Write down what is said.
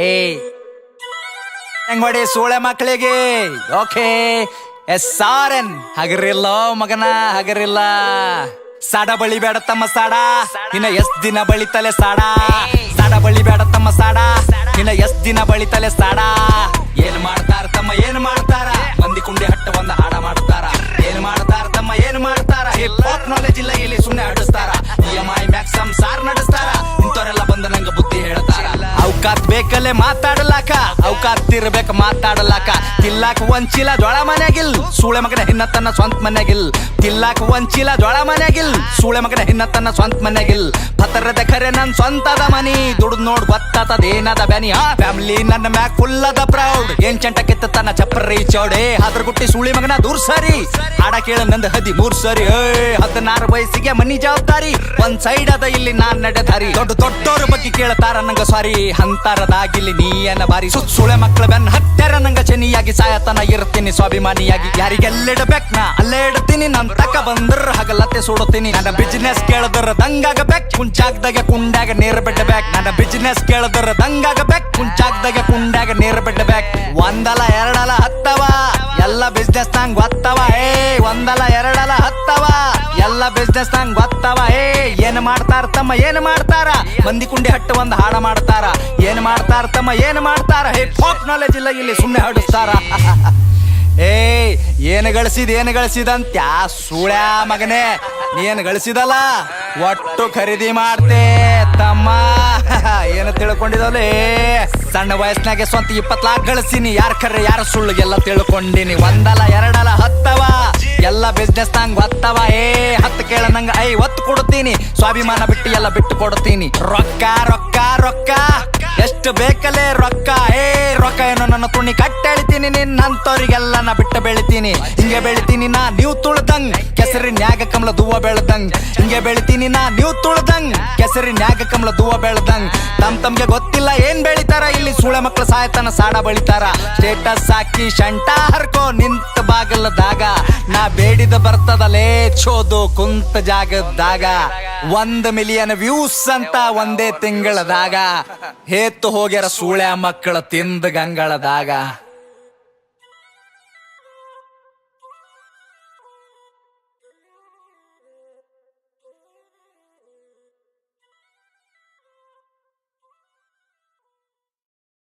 ಏಯ್. ಹೆಂಗ್ ಮಾಡಿ ಸೂಳೆ ಮಕ್ಕಳಿಗೆ? ಓಕೆ. ಎಸ್ ಆರ್ ಎನ್ ಹಗರಿಲ್ಲ, ಮಗನ, ಹಗರಿಲ್ಲ. ಸಾಡ ಬಳಿ ಬೇಡ ತಮ್ಮ ಸಾಡ. ಇನ್ನ ಎಷ್ಟ್ ದಿನ ಬಳಿತಲೆ ಸಾಡ. ಸಾಡ ಬಳಿ ಬೇಡ ತಮ್ಮ ಸಾಡ. ಇನ್ನ ಎಷ್ಟ್ ದಿನ ಬಳಿತಲೆ ಸಾಡ. ಏನ್ ಮಾಡ್ತಾರ ತಮ್ಮ, ಏನ್ ಮಾಡ್ತಾರ? ಮಂದಿ ಕುಂಡಿ ಹಟ್ಟ ಒಂದ ಹಾಡ ಮಾಡ್ತಾರ. ಏನ್ ಮಾಡ್ತಾರ ತಮ್ಮ, ಏನ್ ಮಾಡ್ತಾರ? ನಾಲೆಜ್ ಇಲ್ಲ, ಇಲ್ಲಿ ಸುಮ್ನೆ ಅವಕಾತ್ ಬೇಕಲ್ಲೇ ಮಾತಾಡಲಾಕ? ಅವಕಾತ್ ಇರ್ಬೇಕ ಮಾತಾಡಲಾಕ. ತಿಲ್ಲಾಕ ಒಂದ್ ಚೀಲ ಜೋಳ ಮನ್ಯಾಗಿಲ್ ಸೂಳೆ ಮಗನ ಹಿನ್ನ ತನ್ನ ಸ್ವಂತ ಮನ್ಯಾಗಿಲ್ ತಿಲ್ಲಾಕ ಒಂದ್ ಚೀಲ ಜೋಳ ಮನೆಗಿಲ್. ಸೂಳೆ ಮಗನ ಹಿನ್ನ ತನ್ನ ಸ್ವಂತ ಮನೆಗಿಲ್. ಪತರದ ಖರೆ ನನ್ ಸ್ವಂತದ ಮನಿ. ದುಡ್ದು ನೋಡ್ ಗೊತ್ತಾತದೇನದ ಬ್ಯಾನಿ. ಆ ಫ್ಯಾಮಿಲಿ ನನ್ನ ಮ್ಯಾಕ್ ಫುಲ್ ಅದ ಪ್ರೌಡ್ ಏನ್ ಚಂಟ ಕಿತ್ತ ತನ್ನ ಚಪ್ಪರಿ ಚೌಡೆ ಅದ್ರ ಗುಟ್ಟಿ ಸೂಳಿ ಮಗನ ದೂರ್ ಸರಿ. ಹಾಡ ಕೇಳ ನಂದ ಹದಿ ಮೂರ್ ಸರಿ ಹದಿನಾರು ವಯಸ್ಸಿಗೆ ಮನಿ ಜವಾಬ್ದಾರಿ. ಒಂದ್ ಸೈಡ್ ಅದ ಇಲ್ಲಿ ನಾನ್ ನಡೆದಾರಿ. ದೊಡ್ಡ ದೊಡ್ಡೋರ ಬಗ್ಗೆ ಕೇಳತಾರ ನಂಗ ಸಾರಿ. ನೀ ಏನ ಬಾರಿ. ಸುತ್ ಸುಳೆ ಮಕ್ಳ ಬೆನ್ ಹತ್ತರ ನಂಗ ಚನಿಯಾಗಿ ಸಾಯತನ ಇರ್ತೀನಿ. ಸ್ವಾಭಿಮಾನಿಯಾಗಿ ಯಾರಿಗೆಲ್ಲಿಡಬೇಕ್ ನಾ? ಅಲ್ಲೇ ಇಡ್ತೀನಿ ನನ್ ತಕ ಬಂದ್ರ ಹಗಲತ್ತೆ ಸುಡುತ್ತೀನಿ ನನ್ನ ಬಿಸಿನೆಸ್ ದಂಗಾಗ ದಂಗಾಗಬೇಕ್ ಕುಂಚಾಗ್ದಾಗ ಕುಂಡಾಗ ನೇರ ಬಿಡ್ಬೇಕ್. ನನ್ನ ಬಿಸಿನೆಸ್ ದಂಗಾಗ ದಂಗಾಗಬೇಕ್ ಕುಂಚಾಗ್ದಾಗ ಕುಂಡಾಗ ನೇರ ಬಿಡ್ಬೇಕ್. ಒಂದಲ, ಎರಡಲ ಹತ್ತವ, ಎಲ್ಲ ಬಿಸ್ನೆಸ್ ನಂಗ್ ಗೊತ್ತವ ಏ, ಒಂದಲ, ಎರಡಲ ಹತ್ತವ, ಎಲ್ಲ ಬಿಸ್ನೆಸ್ ನಂಗ್ ಗೊತ್ತವ ಏ, ಏನ್ ಮಾಡ್ತಾರ ತಮ್ಮ, ಏನ್ ಮಾಡ್ತಾರ? ಮಂದಿ ಕುಂಡಿ ಹಟ್ಟು ಒಂದ್ ಹಾಡ ಮಾಡ್ತಾರ. ಏನ್ ಮಾಡ್ತಾರ ತಮ್ಮ, ಏನ್ ಮಾಡ್ತಾರ? ಹಿಪ್ ಹಾಪ್ ನಾಲೆಜ್ ಇಲ್ಲ, ಇಲ್ಲಿ ಸುಮ್ಮನೆ ಹಾಡಿಸ್ತಾರ ಏ ಏನ್ ಗಳಿಸಿದ, ಏನ್ ಗಳಿಸಿದಂತ ಸೂಳ್ಯಾ ಮಗನೇ, ನೀನು ಗಳಿಸಿದಲ್ಲ? ಒಟ್ಟು ಖರೀದಿ ಮಾಡ್ತೆ, ತಮ್ಮ. ಏನ ತಿಳ್ಕೊಂಡಿದಲೇ? ಸಣ್ಣ ವಯಸ್ಸಿನಾಗೆ ಸ್ವಂತ ಇಪ್ಪತ್ ಲಾಕ್ ಗಳಿಸಿನಿ ಯಾರ ಕರ್ರೆ, ಯಾರ ಸುಳ್ಳು ಎಲ್ಲ ತಿಳ್ಕೊಂಡಿನಿ. ಒಂದಲ್ಲ ಎರಡಲ ಹತ್ತವ. ಎಲ್ಲ ಬಿಸ್ನೆಸ್ ನಂಗ್ ಹತ್ತವ ಏ, ಹತ್ತು ಕೇಳ ನಂಗ, ಐ, ಒತ್ತು ಕೊಡ್ತೀನಿ ಸ್ವಾಭಿಮಾನ ಬಿಟ್ಟು ಎಲ್ಲ ಬಿಟ್ಟು ಕೊಡ್ತೀನಿ ರೊಕ್ಕ ರೊಕ್ಕ ರೊಕ್ಕ. ಎಷ್ಟು ಬೇಕಲೇ ರೊಕ್ಕ? ಏ, ರೊಕ್ಕ ಏನೋ ನನ್ನ ತುಣಿ ಕಟ್ಟೆಳಿತೀನಿ ನಿನ್ನಂತವ್ರಿಗೆಲ್ಲ ನಾ ಬಿಟ್ಟ ಬೆಳಿತೀನಿ. ಹಿಂಗೆ ಬೆಳಿತೀನಿ ನಾ, ನೀವು ತುಳ್ದಂಗ್ ಕೆಸರಿನ್ಯಾಗ ಕಮಲ ದೂವ ಬೆಳ್ದಂಗ್. ಹಿಂಗೆ ಬೆಳಿತೀನಿ ನಾ, ನೀವು ತುಳ್ದಂಗ್ ಕೆಸರಿನ್ಯಾಗ ಕಮಲ ದೂವ ಬೆಳ್ದಂಗ್. ತಮ್ ತಮ್ಗೆ ಗೊತ್ತಿಲ್ಲ ಏನ್ ಬೆಳಿತಾರ, ಇಲ್ಲಿ ಸೂಳೆ ಮಕ್ಕಳ ಸಾಯತನ ಸಾಡ ಬಳಿತಾರ. ಸ್ಟೇಟಸ್ ಹಾಕಿ ಶಂಟ ಹರ್ಕೋ ನಿಂತ ಬಾಗಲದಾಗ. ನಾ ಬೇಡಿದ ಬರ್ತದಲೇ ಚೋದು ಕುಂತ ಜಾಗದಾಗ. ಒಂದ್ ಮಿಲಿಯನ್ ವ್ಯೂಸ್ ಅಂತ ಒಂದೇ ತಿಂಗಳದಾಗ. ಹೇತ್ತು ಹೋಗ್ಯಾರ ಸೂಳೆ ಮಕ್ಕಳ ತಿಂದ ಗಂಗಳದಾಗ.